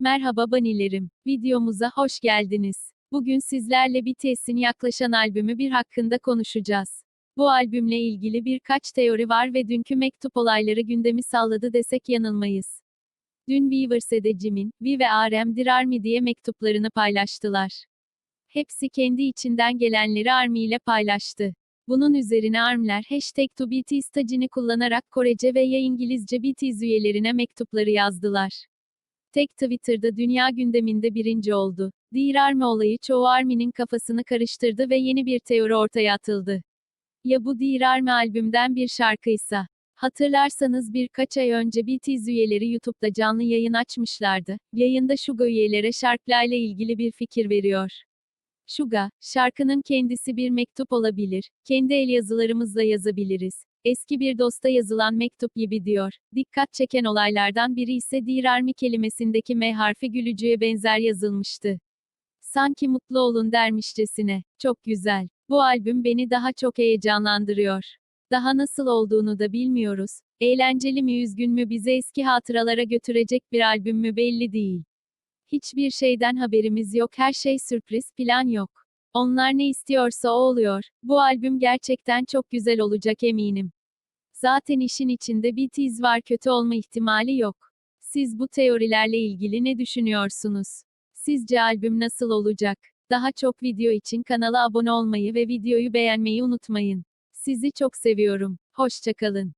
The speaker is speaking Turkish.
Merhaba banilerim. Videomuza hoş geldiniz. Bugün sizlerle BTS'in yaklaşan albümü bir hakkında konuşacağız. Bu albümle ilgili birkaç teori var ve dünkü mektup olayları gündemi salladı desek yanılmayız. Dün Weverse'de Jimin, V ve RM Dir Army diye mektuplarını paylaştılar. Hepsi kendi içinden gelenleri Army ile paylaştı. Bunun üzerine ARM'ler hashtag to tacını kullanarak Korece ve ya İngilizce BTS üyelerine mektupları yazdılar. Tek Twitter'da dünya gündeminde birinci oldu. Army olayı çoğu Army'nin kafasını karıştırdı ve yeni bir teori ortaya atıldı. Ya bu Army albümden bir şarkıysa? Hatırlarsanız birkaç ay önce BTS üyeleri YouTube'da canlı yayın açmışlardı. Yayında Suga üyelere şarkılarla ilgili bir fikir veriyor. Suga, şarkının kendisi bir mektup olabilir. Kendi el yazılarımızla yazabiliriz. Eski bir dosta yazılan mektup gibi diyor. Dikkat çeken olaylardan biri ise Dear Army kelimesindeki M harfi gülücüğe benzer yazılmıştı. Sanki mutlu olun dermişçesine. Çok güzel. Bu albüm beni daha çok heyecanlandırıyor. Daha nasıl olduğunu da bilmiyoruz. Eğlenceli mi üzgün mü bize eski hatıralara götürecek bir albüm mü belli değil. Hiçbir şeyden haberimiz yok, her şey sürpriz, plan yok. Onlar ne istiyorsa o oluyor. Bu albüm gerçekten çok güzel olacak eminim. Zaten işin içinde bir tiz var kötü olma ihtimali yok. Siz bu teorilerle ilgili ne düşünüyorsunuz? Sizce albüm nasıl olacak? Daha çok video için kanala abone olmayı ve videoyu beğenmeyi unutmayın. Sizi çok seviyorum. Hoşçakalın.